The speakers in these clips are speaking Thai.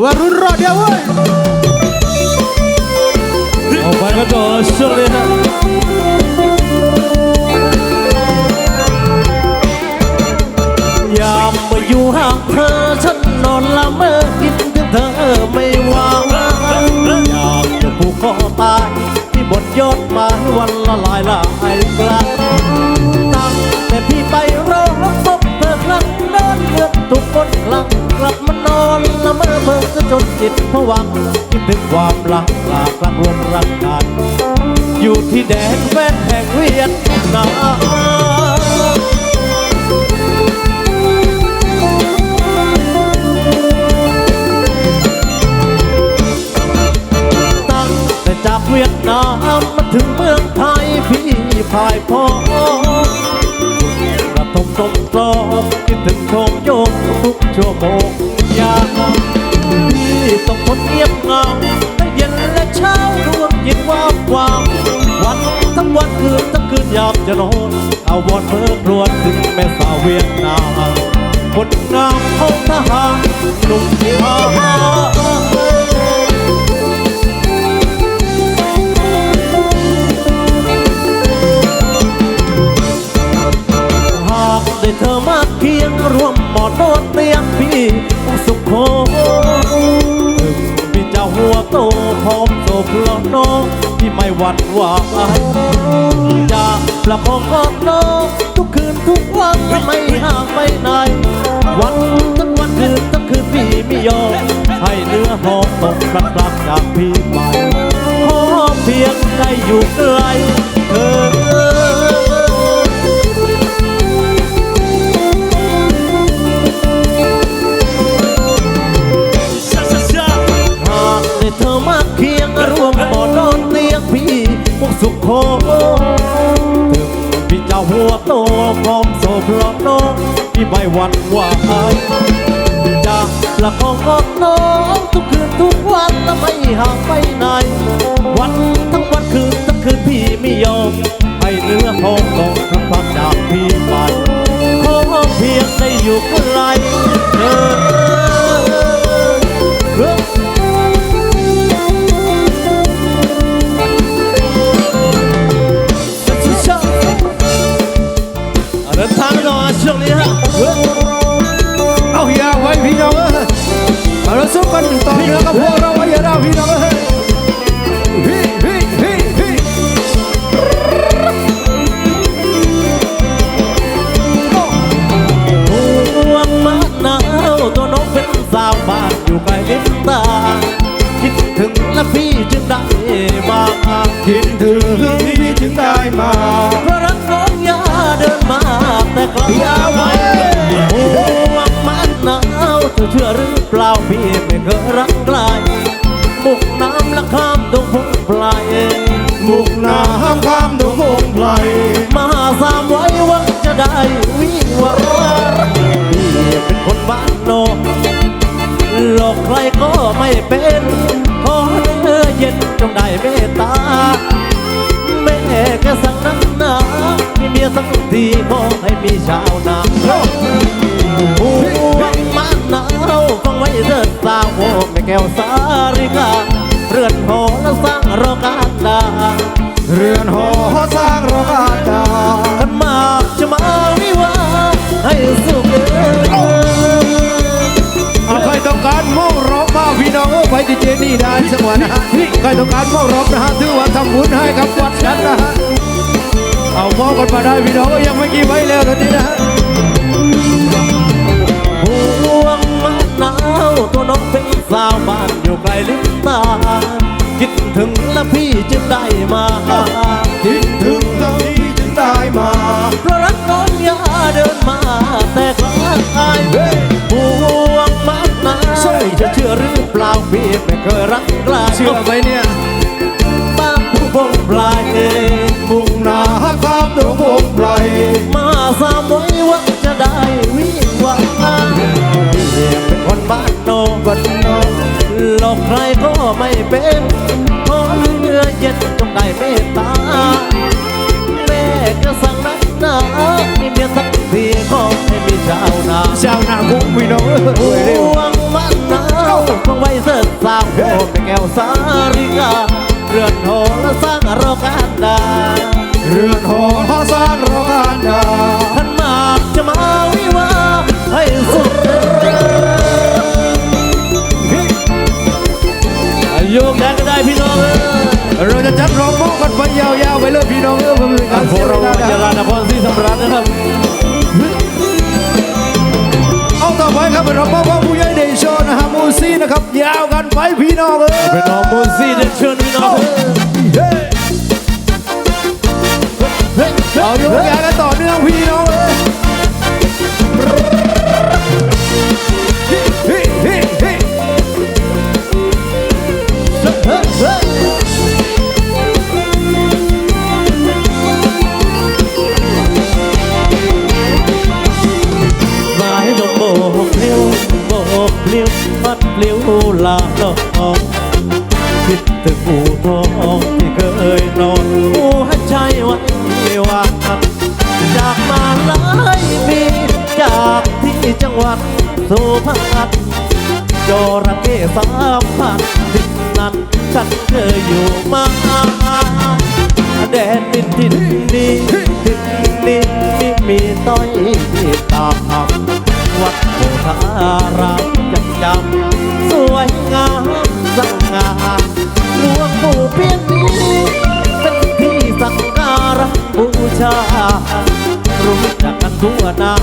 วรุ่นรอดเดียวเว้ยออกไปกันต่อช่วงนี้ฮะยามมาอยู่ห่างเธอฉันนอนละเมอคิดถึงเธอไม่วางอยากจะผูกคอตายที่บนยอดไม้วันละหลายหลายครั้ง ทุกคนครั้งกลับมานอนละเมอเพิ่งจะจนจิตผวังคิดถึงความรักหลากรักรวมรักกันอยู่ที่แดนแฟนแห่งเวียดนามตั้งแต่จากเวียดนามมาถึงเมืองไทยพี่พายพ้อง กระทงตรองคิดถึงโชงโยงทุกชั่วโมงยามพี่ต้องทนเงียบเหงาทั้งเย็นและเช้าดวงจิตว่างวางวันทั้งวันคืนทั้งคืนยามจะนอนเอาวอนเมื่อครวญถึงแม่สาวเวียดนามคนงามของทหารหนุ่มทหา ได้เธอมาเคียงร่วมหมอนนอนเตียงพี่สุขโขถึงพี่เจ้าหัวโตพร้อมโศกแล้วน้องที่ไม่หวั่นไหวอยากประคองกอดน้องทุกคืนทุกวันไม่ห่างไปไหนวันทั้งวันคืนทั้งคืนพี่ไม่ยอมให้เนื้อหอมตกพลัดพลักจากพี่ไป ไม่หวั่นไหวจากละของกอดน้องทุกคืนทุกวันและไม่ห่างไปไหน วันทั้งวันคืนทั้งคืนพี่ไม่ยอมให้เนื้อหอมตกพระพักจากพี่ไปขอเพียงได้อยู่ใกล้เธอเดินทางต่ กันต่อเนื่องกับพวกเราไว้อย่าเราพี่น้อง ข้ามดงพงไพรมาสามไว้วังจะได้วิวาพี่เป็นคนบ้านนอกหลอกใครก็ไม่เป็นขอเนื้อเย็นจงได้เมตตาแม่แค่สั่งนักหนามีเมียสักทีขอให้มีชาวนาผู้วังมันหนาวฟังไว้เถิดสาวโอ้แม่แก้วสาริกาเรือนหอและสร้างรอกาดา เรือนหอสร้างโรงอาดาขันหมากจะมาวิวาให้สุขเอ่ยเอาใครต้องการมอบรบมาพี่น้องเอ้ยไปที่เจนี่ได้สักวันนะฮะใครต้องการมอบรบนะฮะถือว่าทำบุญให้กับวัดนั้นนะฮะเอามอบกันมาได้พี่น้องเอ้ยยังไม่กี่ใบแล้วตอนนี้นะฮะห่วงมะนาวตัวน้องเป็นสาวบ้านอยู่ไกลลิบตาคิด ถึงและพี่จึงได้มาคิดถึงตอนนี้จึงได้มาเพราะรักน้องยาเดินมา แต่กลายห่วงมะนาวจะเชื่อหรือเปล่าพี่ไม่เคยรักใครเชื่อไหมเนี่ยบ้านผู้บงปลายเองมุ่งหน้าข้ามดงพงไพรมาสามไว้ว่าจะได้วิวาเป็นคนบ้านนอกบ้านนอกหลอกใครก็ไม่เป็น ชาวนาชาวนาคุ้มพี่น้องเอ้ยเร็วห่วงมันหนาวฟังไว้โอ้แม่แก้วสาริกาเรือนหอและสร้างรอกันดาเรือนหอสร้างโรงงานดาท่านมากจะมาวิวาห์ให้สุดอายุแกก็ได้พี่น้องเอ้ยเราจะจัดร้องมองกันไปยาวๆไปเลยพี่น้องเออผมเป็นการพเสีวยกเวเราลาจะนะลานครศรีธรรมราชนะครับ ไปครับเป็นร้องมองว่าผู้ใหญ่เดชโชนะฮะมูซี่นะครับ ยาวกันไปพี่น้องเออเป็นน้องมูซี่เดินเชิญพี่น้องเอ้ยเฮ้ยเอาอยู่ยาวกันต่อเนื่องพี่น้องเออ เลี้ยวลาลองคิดถึงอู่ทองที่เคยนอนอู่ให้ใจไว้วางจากมาหลายปีจากที่จังหวัดสุพรรณจระเข้สามพันที่นั้นฉันเคยอยู่มาแดนดินดินนี้ดินนี้มีมีต้อยตามวัดโพธารามจำจำ วยงามสง่าหลวงปู่เพียงนี้เป็นที่สักการะบูชา รู้จักกันทั่วหน้า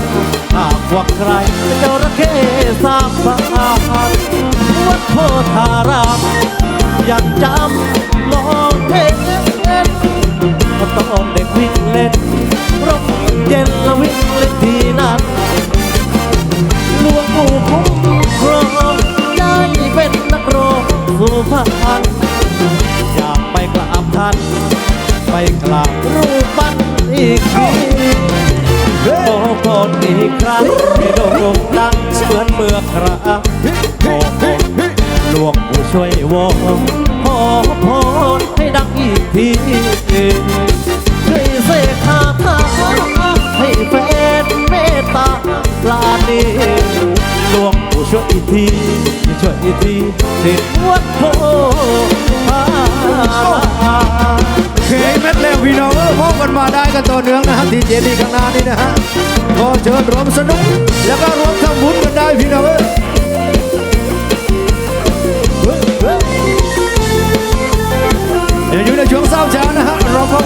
หากว่าใครเจ้าระเข้สาม ขอพรให้ดังอีกทีช่วยเสกคาถาให้แฟนเมตตาปลาณีหลวงปู่ช่วยอีกทีช่วยอีกทีสิวัดโพาเคยเม็ดแล้วพี่น้องเออพบกันมาได้กันต่อเนื่องนะฮะที่เจดีข้างหน้านี่นะฮะก็เชิญรวมสนุกแล้วก็รวมทำบุญกันได้พี่น้อง อยู่ในช่วงเศร้าช้านะฮะเราก็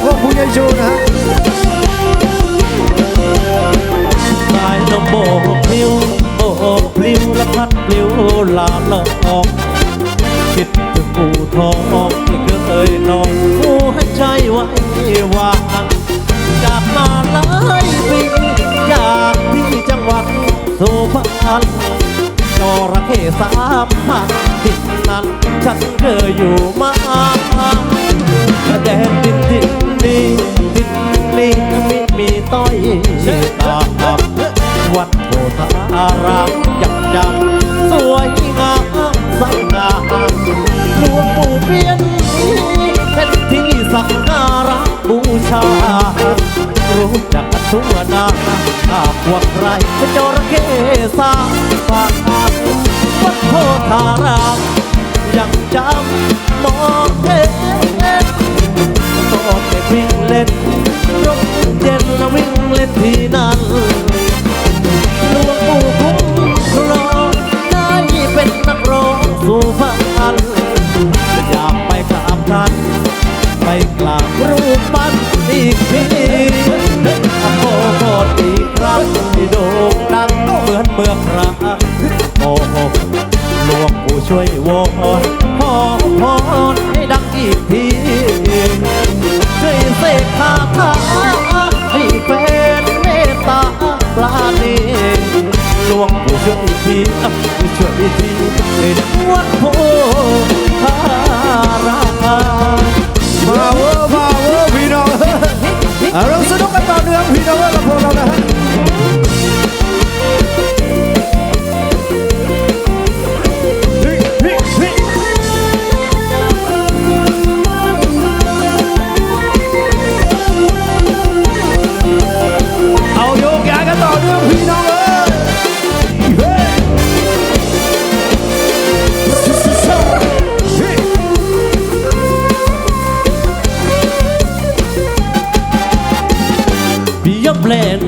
วัดโพธารามยังจำสวยงามสง่าหลวงปู่เพียนี้เป็นที่สักการะบูชา รู้จักทั่วหน้าหากว่าใครเป็นจระเข้สาฝากวัดโพธารามยังจำมองเห็น เล่นร่มเย็นแล้ววิ่งเล่นที่นั่นหลวงปู่คุ้ม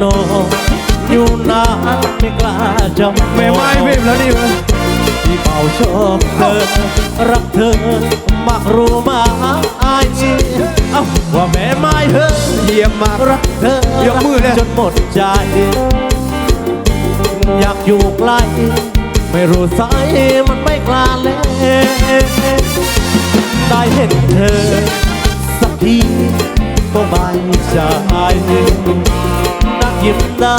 นอนอยู่นานไม่กล้าจะไม่ไหวเว็แล้วนี่เว้ยที่เป่าชอบเธอรักเธอมากรู้มาอายจีว่าแม่ไม้เธอเยี่ยมมากรักเธอยกมือเลยจนหมดใจ อยากอยู่ใกล้ไม่รู้สายมันไม่กล้าเล่ได้เห็นเธอ สักทีก็ไม่ใจ ยิ้มได้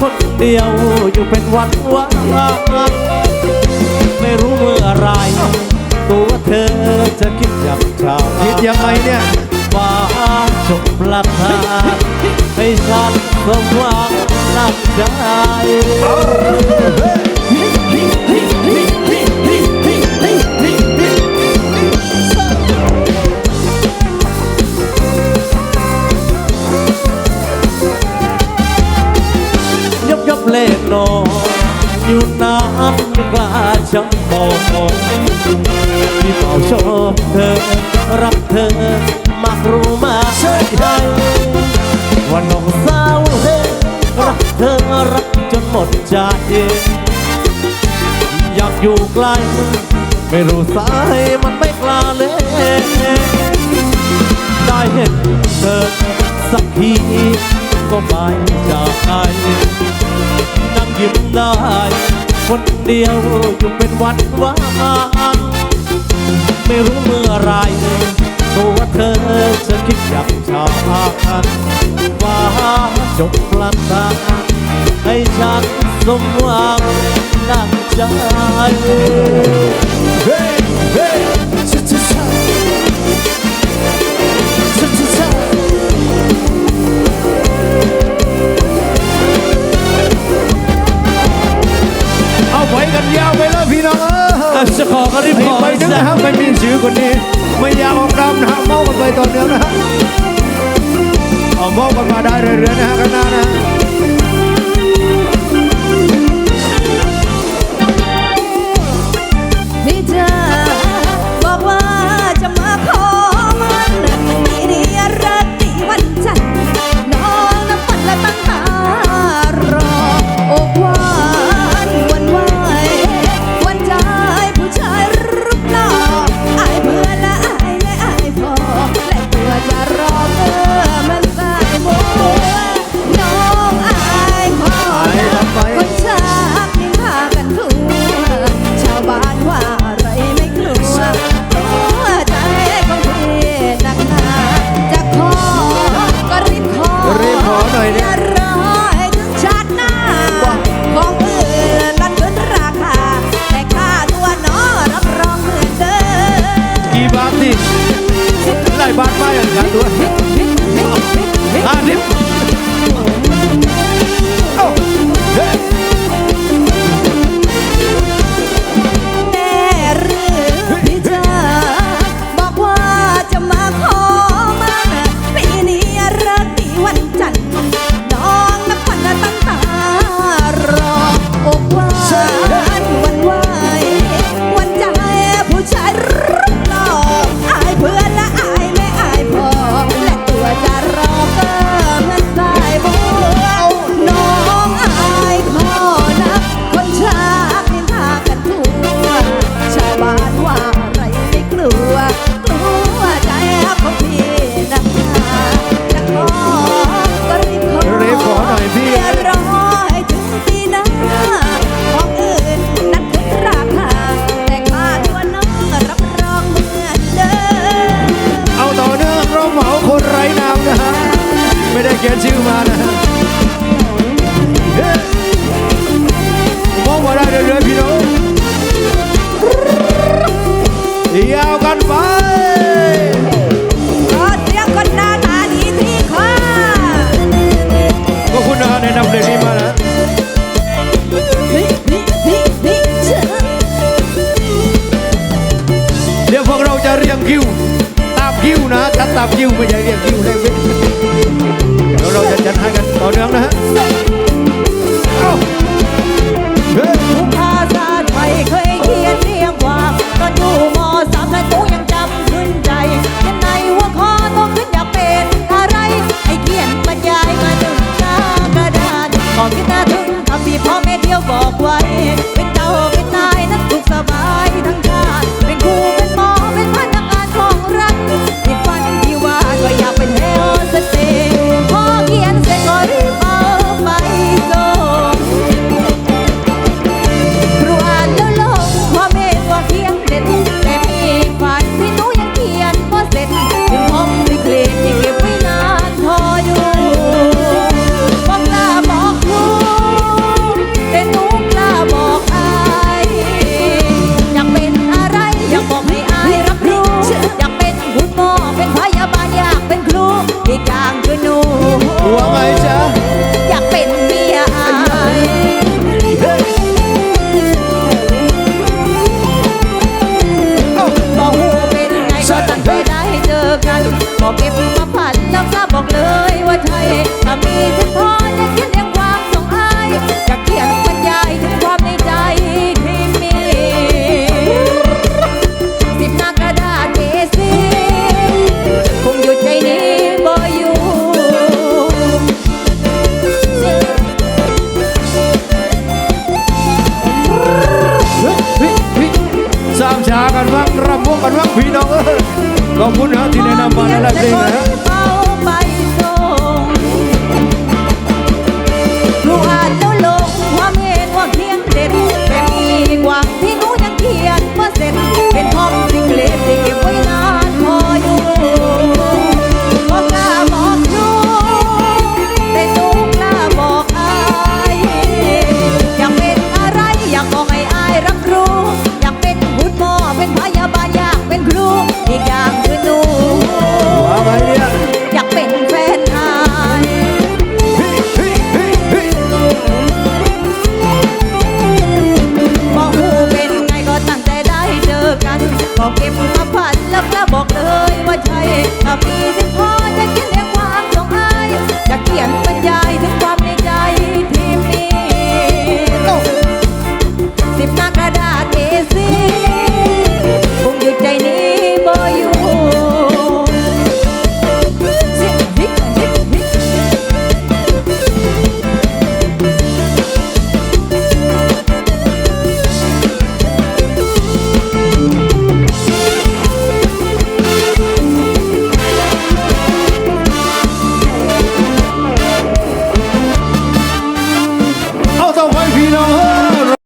คนเดียวอยู่เป็นวันวันไม่รู้เมื่อไหรตัวเธอจะคิดอย่างชาคิดยังไงเนี่ยฟ้าจงประทานให้ฉันสมหวังนักใจ เล่นนอนอยู่นานกล้าจะมองที่เฝ้าชอบเธอ รักเธอมากรู้มาใช่ไหมว่าน้องสาวเธอรักเธอรักจนหมดใจอยากอยู่ใกล้ไม่รู้สายมันไม่กล้าเลยได้เห็นเธอสักทีก็ไม่จากไป นั่งยิ้มได้ คนเดียวอยู่เป็นวันวันไม่รู้เมื่อไหรตัวเธอจะคิดอยากชาติว่าจบพลันตาให้ฉันสมหวังดังใจเฮ้ กันยาวไปแล้วพี่น้องเออจะขอกันรีบไปขอไปนึงนะครับไม่มีชื่อคนนี้ ไม่อยากออกรำนะฮะเมากันไปตอนเดียวนะฮะเอาเมากันมาได้เรื่อยๆนะฮะกันหน้านะ คิวไม่ใช่เรียกคิวเลยเดี๋ยวเราจะจัดให้กันต่อเนื่อง